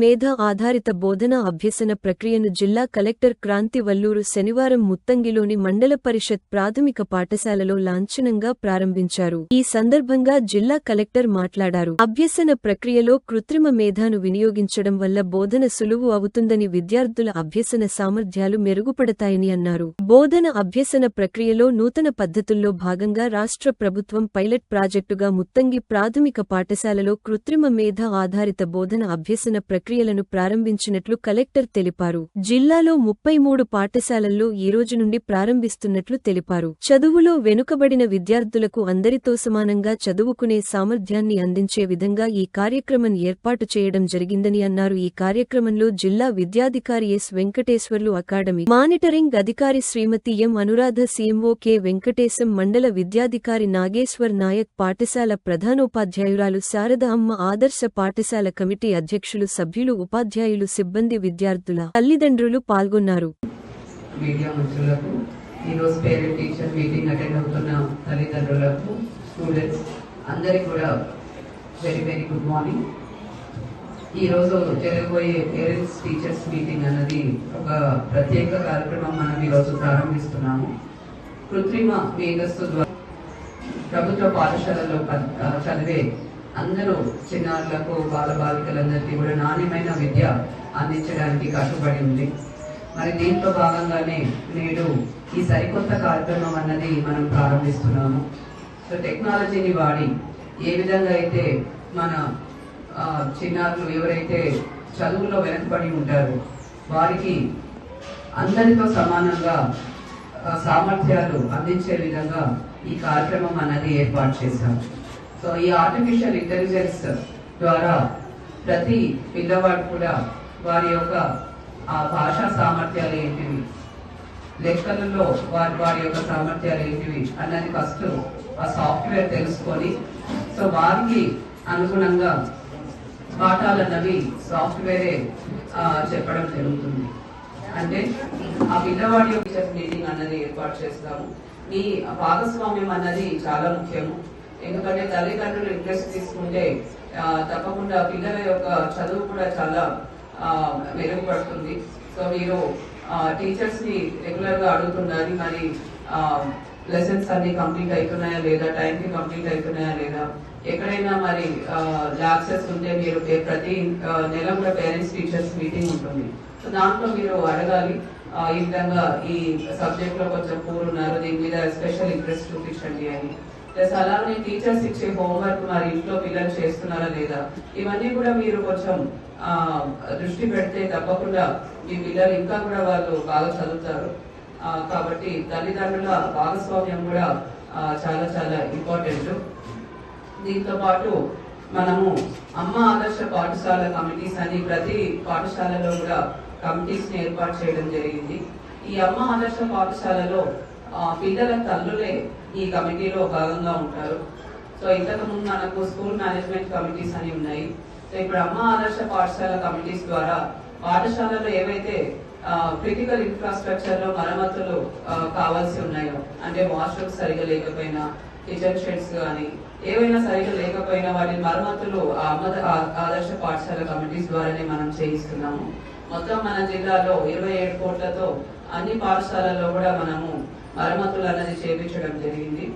మేధ ఆధారిత బోధన అభ్యసన ప్రక్రియను జిల్లా కలెక్టర్ క్రాంతి వల్లూరు శనివారం ముత్తంగిలోని మండల పరిషత్ ప్రాథమిక పాఠశాలలో లాంఛనంగా ప్రారంభించారు. ఈ సందర్భంగా జిల్లా కలెక్టర్ మాట్లాడారు. అభ్యసన ప్రక్రియలో కృత్రిమ మేధాను వినియోగించడం వల్ల బోధన సులువు అవుతుందని విద్యార్థుల అభ్యసన సామర్థ్యాలు మెరుగుపడతాయని అన్నారు. బోధన అభ్యసన ప్రక్రియలో నూతన పద్ధతుల్లో భాగంగా రాష్ట్ర ప్రభుత్వం పైలట్ ప్రాజెక్టుగా ముత్తంగి ప్రాథమిక పాఠశాలలో కృత్రిమ మేధ ఆధారిత బోధన అభ్యసన ప్రక్రియలను ప్రారంభించినట్లు కలెక్టర్ తెలిపారు. జిల్లాలో ముప్పై మూడు పాఠశాలల్లో ఈ రోజు నుండి ప్రారంభిస్తున్నట్లు తెలిపారు. చదువులో వెనుకబడిన విద్యార్థులకు అందరితో సమానంగా చదువుకునే సామర్థ్యాన్ని అందించే విధంగా ఈ కార్యక్రమం ఏర్పాటు చేయడం జరిగిందని అన్నారు. ఈ కార్యక్రమంలో జిల్లా విద్యాధికారి ఎస్ వెంకటేశ్వర్లు అకాడమీ మానిటరింగ్ అధికారి Srimati M Anuradha CMO K Venkatesham మండల విద్యాధికారి నాగేశ్వర్ నాయక్ పాఠశాల ప్రధానోపాధ్యాయురాలు శారద అమ్మ ఆదర్శ పాఠశాల కమిటీ అధ్యక్షులు సభ్యులు సభ్యులు ఉపాధ్యాయులు సిబ్బంది విద్యార్థుల తల్లిదండ్రులు పాల్గొన్నారు. మీడియా మిత్రులకు ఈరోజు పేరెంట్ టీచర్ మీటింగ్ అటెండ్ అవుతున్న తల్లిదండ్రులకు స్టూడెంట్స్ అందరికీ కూడా వెరీ వెరీ గుడ్ మార్నింగ్. ఈరోజు జరగబోయే పేరెంట్స్ టీచర్స్ మీటింగ్ అన్నది ఒక ప్రత్యేక కార్యక్రమం మనం ఈరోజు ప్రారంభిస్తున్నాము. కృత్రిమ మేధస్సు ద్వారా ప్రభుత్వ పాఠశాలలో చదివే అందరూ చిన్నారులకు బాల బాలికలందరికీ కూడా నాణ్యమైన విద్య అందించడానికి కట్టుబడి ఉంది. మరి దీంట్లో భాగంగానే నేడు ఈ సరికొత్త కార్యక్రమం అన్నది మనం ప్రారంభిస్తున్నాము. సో టెక్నాలజీని వాడి ఏ విధంగా అయితే మన చిన్నారులు ఎవరైతే చదువులో వెనకబడి ఉంటారో వారికి అందరితో సమానంగా సామర్థ్యాలు అందించే విధంగా ఈ కార్యక్రమం అన్నది ఏర్పాటు చేశాము సో ఈ ఆర్టిఫిషియల్ ఇంటెలిజెన్స్ ద్వారా ప్రతి పిల్లవాడు కూడా వారి యొక్క ఆ భాషా సామర్థ్యాలు ఏంటివి లెక్కలలో వారి వారి యొక్క సామర్థ్యాలు ఏంటివి అన్నది ఫస్ట్ ఆ సాఫ్ట్వేర్ తెలుసుకొని సో వారికి అనుగుణంగా పాఠాలు అన్నవి సాఫ్ట్వేరే చెప్పడం జరుగుతుంది. అంటే ఆ పిల్లవాడి యొక్క మీటింగ్ అన్నది ఏర్పాటు చేస్తాము. ఈ భాగస్వామ్యం అన్నది చాలా ముఖ్యము. ఎందుకంటే తల్లిదండ్రులు ఇంట్రెస్ట్ తీసుకుంటే తప్పకుండా పిల్లల యొక్క చదువు కూడా చాలా మెరుగుపడుతుంది. సో మీరు టీచర్స్ని రెగ్యులర్గా అడుగుతున్నారు మరి లెసన్స్ అన్ని కంప్లీట్ అవుతున్నాయా లేదా టైం కి కంప్లీట్ అవుతున్నాయా లేదా? ఎక్కడైనా మరి లాక్సెస్ ఉంటే మీరు ప్రతి నెల కూడా పేరెంట్స్ టీచర్స్ మీటింగ్ ఉంటుంది. సో దాంట్లో మీరు అడగాలి ఈ విధంగా ఈ సబ్జెక్ట్లో కొంచెం పూర్ ఉన్నారు దీని మీద స్పెషల్ ఇంట్రెస్ట్ చూపించండి అని. ప్లస్ అలానే టీచర్స్ ఇచ్చే హోంవర్క్ మరి ఇంట్లో పిల్లలు చేస్తున్నారా లేదా? ఇవన్నీ కూడా మీరు కొంచెం దృష్టి పెడితే తప్పకుండా మీ పిల్లలు ఇంకా కూడా వాళ్ళు బాగా చదువుతారు. కాబట్టి తల్లిదండ్రుల భాగస్వామ్యం కూడా చాలా చాలా ఇంపార్టెంట్ దీంతో పాటు మనము అమ్మ ఆదర్శ పాఠశాల కమిటీస్ అని ప్రతి పాఠశాలలో కూడా కమిటీస్ని ఏర్పాటు చేయడం జరిగింది. ఈ అమ్మ ఆదర్శ పాఠశాలలో పిల్లల తల్లులే ఈ కమిటీలో భాగంగా ఉంటారు. సో ఇంతకు ముందు మనకు స్కూల్ మేనేజ్మెంట్ కమిటీస్ అని ఉన్నాయి. సో ఇప్పుడు అమ్మ ఆదర్శ పాఠశాల కమిటీస్ ద్వారా పాఠశాలలో ఏవైతే క్రిటికల్ ఇన్ఫ్రాస్ట్రక్చర్లో మరమ్మతులు కావాల్సి ఉన్నాయో అంటే వాష్రూమ్స్ సరిగా లేకపోయినా కిచెన్ షెడ్స్ కానీ ఏవైనా సరిగా లేకపోయినా వాటి మరమ్మతులు ఆ అమ్మ ఆదర్శ పాఠశాల కమిటీస్ ద్వారానే మనం చేయిస్తున్నాము. మొత్తం మన జిల్లాలో ఇరవై ఏడు కోట్లతో అన్ని పాఠశాలల్లో కూడా మనము మరమ్మతులు అనేది చేపించడం జరిగింది.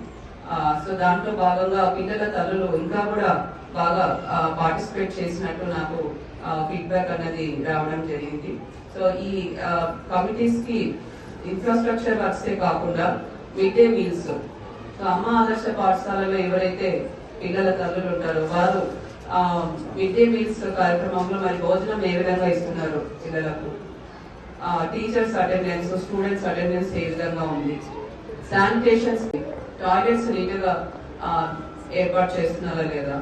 సో దాంట్లో భాగంగా పిల్లల తల్లులు ఇంకా కూడా బాగా పార్టిసిపేట్ చేసినట్టు నాకు ఫీడ్బ్యాక్ అనేది రావడం జరిగింది. సో ఈ కమిటీస్కి ఇన్ఫ్రాస్ట్రక్చర్ వర్క్సే కాకుండా మిడ్ డే మీల్స్ సో అమ్మ ఆదర్శ పాఠశాలలో ఎవరైతే పిల్లల తల్లులు ఉంటారో వారు మిడ్ డే మీల్స్ కార్యక్రమంలో మరి భోజనం ఏ విధంగా ఇస్తున్నారు పిల్లలకు? టీచర్స్ అటెండెన్స్ స్టూడెంట్స్ అటెండెన్స్ ఏ విధంగా ఉంది? శానిటేషన్స్ టాయిలెట్స్ నీట్గా ఏర్పాటు చేస్తున్నారా లేదా?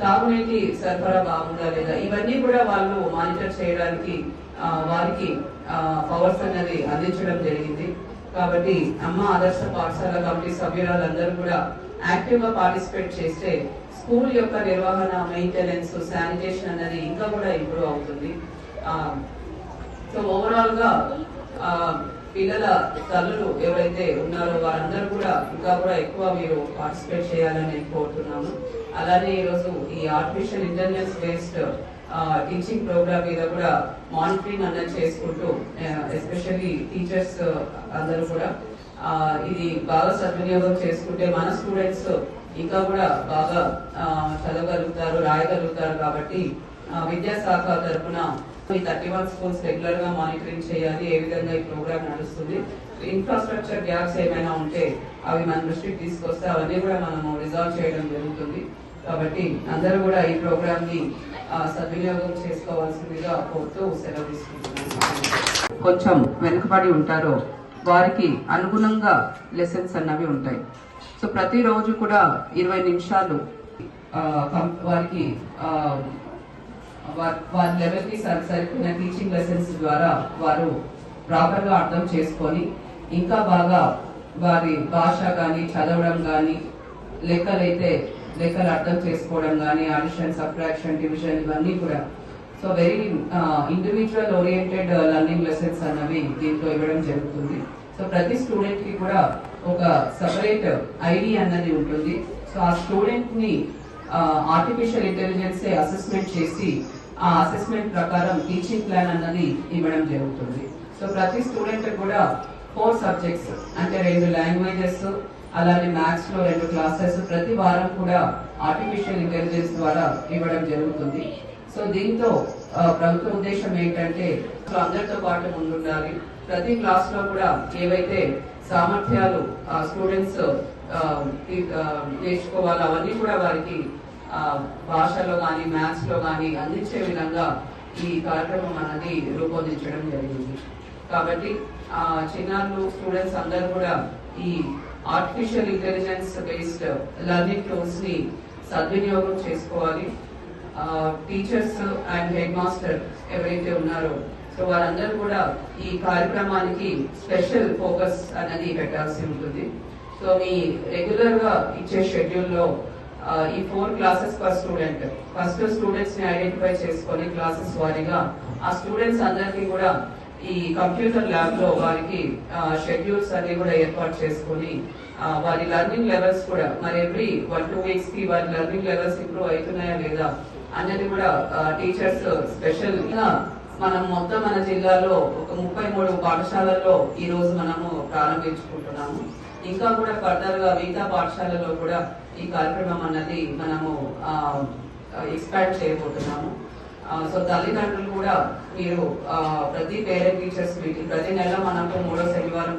తాగునీటి సరఫరా బాగుందా లేదా? ఇవన్నీ కూడా వాళ్ళు మానిటర్ చేయడానికి వారికి పవర్స్ అనేది అందించడం జరిగింది. కాబట్టి అమ్మ ఆదర్శ పాఠశాల కమిటీ సభ్యురాలందరూ కూడా యాక్టివ్గా పార్టిసిపేట్ చేస్తే స్కూల్ యొక్క నిర్వహణ మెయింటెనెన్స్ శానిటేషన్ అనేది ఇంకా కూడా ఇంప్రూవ్ అవుతుంది. సో ఓవరాల్గా పిల్లల తల్లులు ఎవరైతే ఉన్నారో వారందరూ కూడా ఇంకా కూడా ఎక్కువ మీరు పార్టిసిపేట్ చేయాలని నేను కోరుతున్నాను అలానే ఈరోజు ఈ artificial intelligence based teaching programme మీద కూడా మానిటరింగ్ అన్నది చేసుకుంటూ ఎస్పెషల్లీ టీచర్స్ అందరూ కూడా ఇది బాగా సద్వినియోగం చేసుకుంటే మన స్టూడెంట్స్ ఇంకా కూడా బాగా చదవగలుగుతారు రాయగలుగుతారు కాబట్టి విద్యాశాఖ తరఫున ఈ థర్టీ వన్ స్కూల్స్ రెగ్యులర్గా మానిటరింగ్ చేయాలి ఏ విధంగా ఈ ప్రోగ్రామ్ నడుస్తుంది ఇన్ఫ్రాస్ట్రక్చర్ గ్యాప్స్ ఏమైనా ఉంటే అవి మన దృష్టికి తీసుకొస్తే అవన్నీ కూడా మనము రిజాల్వ్ చేయడం జరుగుతుంది. కాబట్టి అందరూ కూడా ఈ ప్రోగ్రామ్ని సద్వినియోగం చేసుకోవాల్సిందిగా కోరుతూ సెలవు తీసుకుంటున్నాను. కొంచెం వెనుకబడి ఉంటారో వారికి అనుగుణంగా లెసన్స్ అన్నవి ఉంటాయి. సో ప్రతిరోజు కూడా ఇరవై నిమిషాలు వారికి వారి లెవెల్కి సరి సరిపోయిన టీచింగ్ లెసన్స్ ద్వారా వారు ప్రాపర్గా అర్థం చేసుకొని ఇంకా బాగా వారి భాష కానీ చదవడం కానీ లెక్కలైతే లెక్కలు అర్థం చేసుకోవడం కానీ ఆడిషన్ సబ్ట్రాక్షన్ డివిజన్ ఇవన్నీ కూడా. So very individual oriented learning lessons అన్నవి దీంట్లో ఇవ్వడం జరుగుతుంది. సో ప్రతి స్టూడెంట్కి కూడా ఒక సపరేట్ ఐడి అన్నది ఉంటుంది. సో ఆ స్టూడెంట్ని ఆర్టిఫిషియల్ ఇంటెలిజెన్స్ అసెస్మెంట్ చేసి ఆ అసెస్మెంట్ ప్రకారం టీచింగ్ ప్లాన్ అన్నది ఇవ్వడం జరుగుతుంది. సో ప్రతి స్టూడెంట్ కూడా ఫోర్ సబ్జెక్ట్స్ అంటే రెండు లాంగ్వేజెస్ అలానే మ్యాథ్స్లో రెండు క్లాసెస్ ప్రతి వారం కూడా ఆర్టిఫిషియల్ ఇంటెలిజెన్స్ ద్వారా ఇవ్వడం జరుగుతుంది. సో దీంతో ప్రభుత్వ ఉద్దేశం ఏంటంటే సో అందరితో పాటు ముందుండాలి. ప్రతి క్లాస్లో కూడా ఏవైతే సామర్థ్యాలు స్టూడెంట్స్ నేర్చుకోవాలి అవన్నీ కూడా వారికి భాషలో కానీ మ్యాథ్స్లో కానీ అందించే విధంగా ఈ కార్యక్రమం అనేది రూపొందించడం జరిగింది. కాబట్టి ఆ, చిన్నారులు స్టూడెంట్స్ అందరూ కూడా ఈ ఆర్టిఫిషియల్ ఇంటెలిజెన్స్ బేస్డ్ లర్నింగ్ టూల్స్ని సద్వినియోగం చేసుకోవాలి. టీచర్స్ అండ్ హెడ్ మాస్టర్ ఎవరైతే ఉన్నారో సో వారందరూ కూడా ఈ కార్యక్రమానికి స్పెషల్ ఫోకస్ అనేది పెట్టాల్సి ఉంటుంది. సో మీ రెగ్యులర్గా ఇచ్చే షెడ్యూల్లో ఈ four classes per student first స్టూడెంట్స్ని ఐడెంటిఫై చేసుకొని క్లాసెస్ వారీగా ఆ స్టూడెంట్స్ అందరికీ కూడా ఈ కంప్యూటర్ ల్యాబ్లో వారికి షెడ్యూల్స్ అన్ని కూడా ఏర్పాటు చేసుకొని వారి లెర్నింగ్ లెవెల్స్ కూడా మరి ఎవ్రీ వన్ టూ వీక్స్కి వారి లెర్నింగ్ లెవెల్స్ ఇంప్రూవ్ అవుతున్నాయా లేదా అనేది కూడా టీచర్స్ స్పెషల్గా మనం మొత్తం మన జిల్లాలో ఒక ముప్పై మూడు పాఠశాలల్లో ఈ రోజు మనము ప్రారంభించుకుంటున్నాము. ఇంకా కూడా ఫర్దర్గా మిగతా పాఠశాలలో కూడా ఈ కార్యక్రమం అన్నది మనము ఎక్స్పాండ్ చేయబోతున్నాము. సో తల్లిదండ్రులు కూడా మీరు ప్రతి పేరెంట్ టీచర్స్ మీటింగ్ ప్రతి నెల మనకు మూడో శనివారం